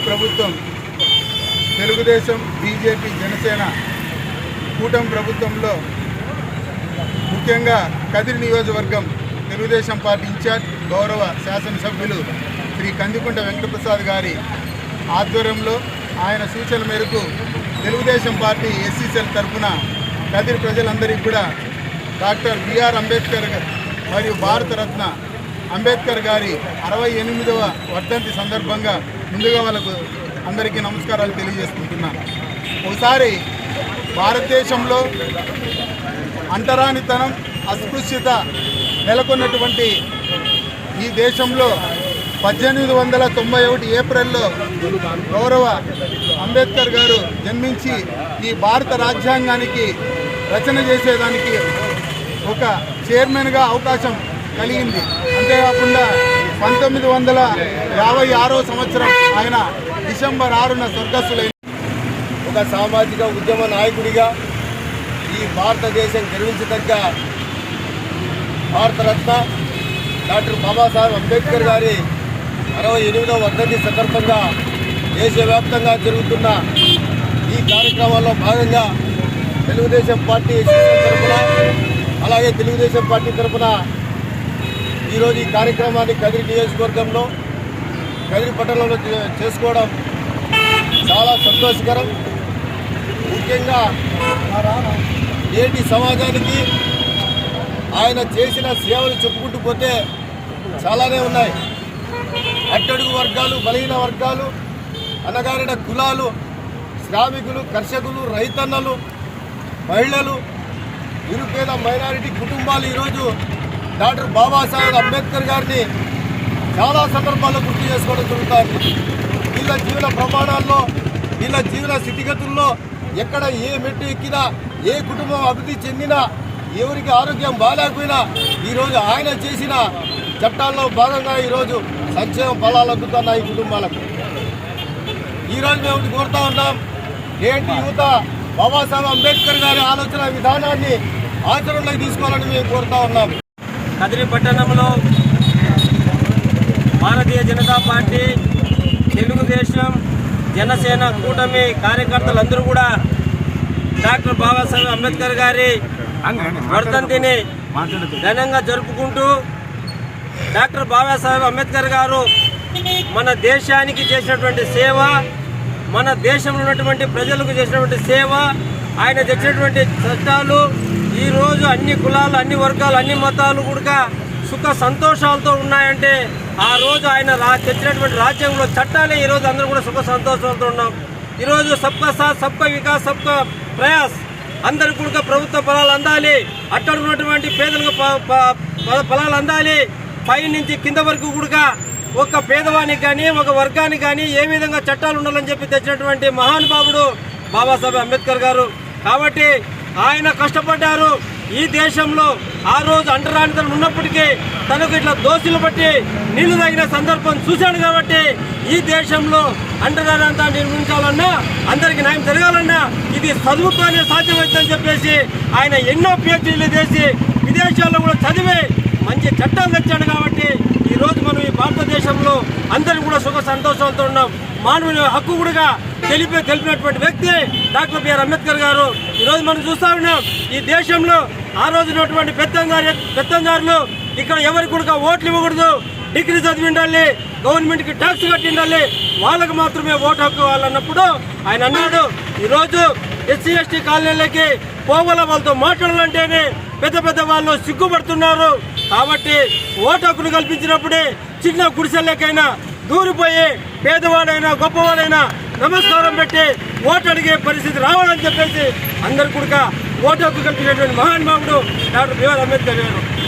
ప్రభుత్వం తెలుగుదేశం బీజేపీ జనసేన కూటమి ప్రభుత్వంలో ముఖ్యంగా కదిరి నియోజకవర్గం తెలుగుదేశం పార్టీ ఇన్ఛార్జ్ గౌరవ శాసనసభ్యులు శ్రీ కందికుంట వెంకటప్రసాద్ గారి ఆధ్వర్యంలో ఆయన సూచన మేరకు తెలుగుదేశం పార్టీ ఎస్సీసీల తరఫున కదిరి ప్రజలందరికీ కూడా డాక్టర్ బిఆర్ అంబేద్కర్ మరియు భారతరత్న అంబేద్కర్ గారి అరవై ఎనిమిదవ వర్ధంతి సందర్భంగా ముందుగా వాళ్ళకు అందరికీ నమస్కారాలు తెలియజేసుకుంటున్నాను ఒకసారి భారతదేశంలో అంటరానితనం అస్పృశ్యత నెలకొన్నటువంటి ఈ దేశంలో పద్దెనిమిది వందల తొంభై ఒకటి ఏప్రిల్లో గౌరవ అంబేద్కర్ గారు జన్మించి ఈ భారత రాజ్యాంగానికి రచన చేసేదానికి ఒక చైర్మన్గా అవకాశం కలిగింది. అంతేకాకుండా పంతొమ్మిది వందల యాభై ఆరో సంవత్సరం ఆయన డిసెంబర్ ఆరున స్వర్గస్థులైన ఒక సామాజిక ఉద్యమ నాయకుడిగా ఈ భారతదేశం గర్వించదగ్గ భారతరత్న డాక్టర్ బాబాసాహెబ్ అంబేద్కర్ గారి అరవై ఎనిమిదవ వర్ధంతి సందర్భంగా దేశవ్యాప్తంగా జరుగుతున్న ఈ కార్యక్రమాల్లో భాగంగా తెలుగుదేశం పార్టీ తరఫున అలాగే తెలుగుదేశం పార్టీ తరఫున ఈరోజు ఈ కార్యక్రమాన్ని కదిరి నియోజకవర్గంలో కదిరి పట్టణంలో చే- చేసుకోవడం చాలా సంతోషకరం. ముఖ్యంగా నేటి సమాజానికి ఆయన చేసిన సేవలు చెప్పుకుంటూ పోతే చాలానే ఉన్నాయి. అట్టడుగు వర్గాలు బలహీన వర్గాలు అనగారిన కులాలు శ్రామికులు కర్షకులు రైతన్నలు మహిళలు నిరుపేద మైనారిటీ కుటుంబాలు ఈరోజు డాక్టర్ బాబాసాహెబ్ అంబేద్కర్ గారిని చాలా సందర్భాల్లో గుర్తు చేసుకోవడం జరుగుతుంది. వీళ్ళ జీవన ప్రమాణాల్లో వీళ్ళ జీవన స్థితిగతుల్లో ఎక్కడ ఏ మెట్టు ఎక్కినా ఏ కుటుంబం అభివృద్ధి చెందినా ఎవరికి ఆరోగ్యం బాగాలేకపోయినా ఈరోజు ఆయన చేసిన చట్టాల్లో భాగంగా ఈరోజు సంక్షేమ ఫలాలు అందుతున్నాయి ఈ కుటుంబాలకు. ఈరోజు మేము కోరుతా ఉన్నాం. ఏంటి యువత? బాబాసాహెబ్ అంబేద్కర్ గారి ఆలోచన విధానాన్ని ఆచరణలోకి తీసుకోవాలని మేము కోరుతా ఉన్నాం. కదిరి పట్టణంలో భారతీయ జనతా పార్టీ తెలుగుదేశం జనసేన కూటమి కార్యకర్తలందరూ కూడా డాక్టర్ బాబాసాహెబ్ అంబేద్కర్ గారి వర్ధంతిని ఘనంగా జరుపుకుంటూ డాక్టర్ బాబాసాహెబ్ అంబేద్కర్ గారు మన దేశానికి చేసినటువంటి సేవ మన దేశంలో ఉన్నటువంటి ప్రజలకు చేసినటువంటి సేవ ఆయన తెచ్చినటువంటి చట్టాలు ఈరోజు అన్ని కులాలు అన్ని వర్గాలు అన్ని మతాలు కూడా సుఖ సంతోషాలతో ఉన్నాయంటే ఆ రోజు ఆయన రా తెచ్చినటువంటి రాజ్యంలో చట్టాలే ఈరోజు అందరూ కూడా సుఖ సంతోషాలతో ఉన్నాం. ఈరోజు సబ్కా సాత్ సబ్కా వికాస్ సబ్కా ప్రయాస్. అందరికి కూడా ప్రభుత్వ ఫలాలు అందాలి. అట్టడున్నటువంటి పేదలకు ప- ఫలాలు అందాలి. పై నుంచి కింద వరకు కూడా ఒక పేదవానికి కానీ ఒక వర్గానికి కానీ ఏ విధంగా చట్టాలు ఉండాలని చెప్పి తెచ్చినటువంటి మహానుభావుడు బాబాసాహెబ్ అంబేద్కర్ గారు. కాబట్టి ఆయన కష్టపడ్డారు. ఈ దేశంలో ఆ రోజు అంటరానితనం ఉన్నప్పటికీ తనకు ఇట్లా దోషులు బట్టి నీళ్ళు తాగిన సందర్భం చూశాడు కాబట్టి ఈ దేశంలో అంటరానంతా నిర్మించాలన్నా అందరికి న్యాయం జరగాలన్నా ఇది చదువుతోనే సాధ్యమవుతుందని చెప్పేసి ఆయన ఎన్నో పిహెచ్డీలు చేసి విదేశాల్లో కూడా చదివి మంచి చట్టాలు తెచ్చాడు కాబట్టి ఈరోజు మనం ఈ భారతదేశంలో అందరం కూడా సుఖ సంతోషాలతో ఉన్నాం. మానవుని హక్కు కూడా తెలిపి తెలిపినటువంటి వ్యక్తి డాక్టర్ బిఆర్ అంబేద్కర్ గారు. ఈరోజు మనం చూస్తా ఉన్నాం ఈ దేశంలో ఆ రోజు ఉన్నటువంటి పెత్తందారు పెత్తందారులు ఇక్కడ ఎవరికి కూడా ఓట్లు ఇవ్వకూడదు. డిగ్రీ చదివి ఉండాలి గవర్నమెంట్కి ట్యాక్స్ కట్టి ఉండాలి వాళ్ళకి మాత్రమే ఓటు హక్కు వాళ్ళన్నప్పుడు ఆయన అన్నాడు ఈరోజు ఎస్సీ ఎస్టీ కాలనీలకి పోవాల వాళ్ళతో మాట్లాడాలంటేనే పెద్ద పెద్ద వాళ్ళు సిగ్గుపడుతున్నారు. కాబట్టి ఓటు హక్కును కల్పించినప్పుడే చిన్న గుడిసెలకైనా దూరిపోయి పేదవాడైనా గొప్పవాడైనా నమస్కారం పెట్టి ఓటు అడిగే పరిస్థితి రావాలని చెప్పేసి అందరు కూడా ఓటు హక్కు కల్పించినటువంటి మహానుభావుడు డాక్టర్ బిఆర్ అంబేద్కర్ గారు.